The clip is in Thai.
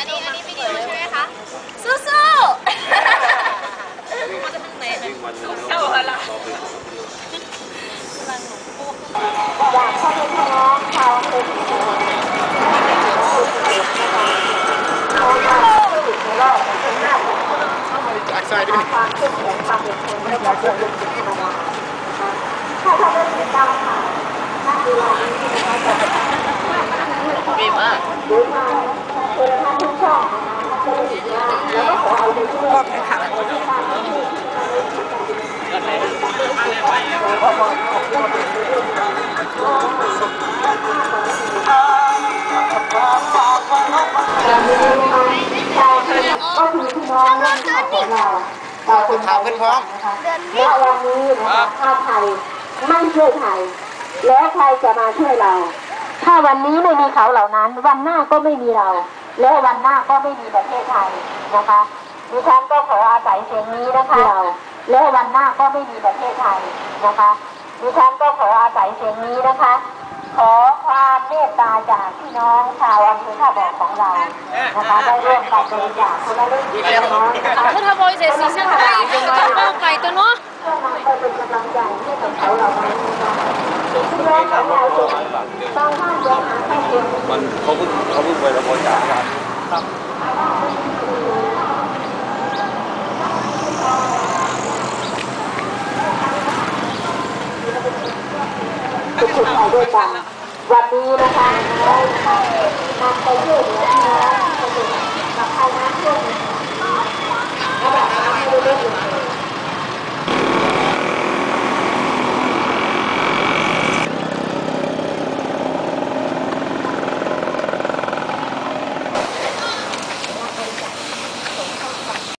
อันนี้อันนี้วิดีโอใช่ไหมคะ สู้ๆมาจะทางไหนเข้าอะไรอยากให้พี่น้องชาวเป็นความเข้มแข็งความเป็นคนและความเป็นคนธรรมดาถ้าท่านได้ติดตามข่าวณเวลานี้นะคะจะเป็นดีมาก หรือทางโทรทัศน์ทุกช่องนะคะจะได้ติดตามแล้วก็ขอเอาไปช่วย อย่างนี้นะคะเรา ก็คือพี่น้องนักข่าวของเราเราคนไทยด้วยกันะคะและวันนี้นะคะถ้าไทยไม่ช่วยไทย แล้วใครจะมาช่วยเรา ถ้าวันนี้ไม่มีเขาเหล่านั้น วันหน้าก็ไม่มีเรา และวันหน้าก็ไม่มีประเทศไทยนะคะดิฉันก็ขออาศัยเสียงนี้นะคะ และวันหน้าก็ไม่มีประเทศไทยนะคะดิฉันก็ขออาศัยเสียงนี้นะคะ ขอความเมตตาจากพี่น้องชาวอำเภอท่าบ่อของเรานะคะได้ร่วมกันบริจาคคนละเล็กคนละน้อยนะคะถ้าทำบริเสร็จสีเส้นไทยจะเป้าไก่ตัวเนาะเพื่อนำไปเป็นกำลังใจให้กับเขาเหล่านั้นนะคะพี่น้องประชาชนบางท่านยังหาข้าวเย็นมันเขาเพิ่งเขาเพิ่งไปรับบริจาคครับ ทุขไปด้วยกันวันนี้นะคะเรานำไปช่วยเหลือ